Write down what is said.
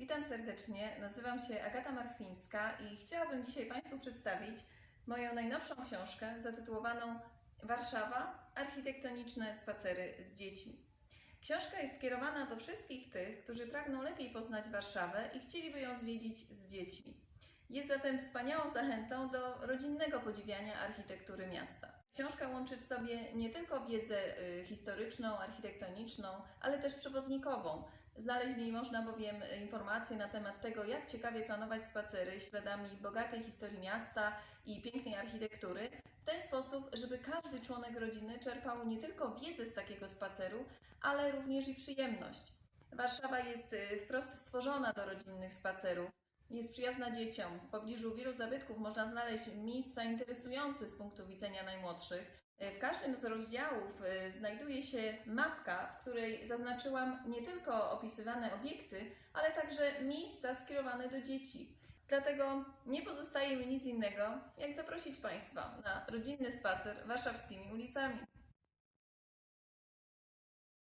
Witam serdecznie, nazywam się Agata Marchwińska i chciałabym dzisiaj Państwu przedstawić moją najnowszą książkę zatytułowaną Warszawa architektoniczne spacery z dziećmi. Książka jest skierowana do wszystkich tych, którzy pragną lepiej poznać Warszawę i chcieliby ją zwiedzić z dziećmi. Jest zatem wspaniałą zachętą do rodzinnego podziwiania architektury miasta. Książka łączy w sobie nie tylko wiedzę y, historyczną, architektoniczną, ale też przewodnikową. Znaleźć w niej można bowiem informacje na temat tego, jak ciekawie planować spacery śladami bogatej historii miasta i pięknej architektury, w ten sposób, żeby każdy członek rodziny czerpał nie tylko wiedzę z takiego spaceru, ale również i przyjemność. Warszawa jest y, wprost stworzona do rodzinnych spacerów. Jest przyjazna dzieciom. W pobliżu wielu zabytków można znaleźć miejsca interesujące z punktu widzenia najmłodszych. W każdym z rozdziałów y, znajduje się mapka, w której zaznaczyłam nie tylko opisywane obiekty, ale także miejsca skierowane do dzieci. Dlatego nie pozostaje mi nic innego, jak zaprosić Państwa na rodzinny spacer warszawskimi ulicami.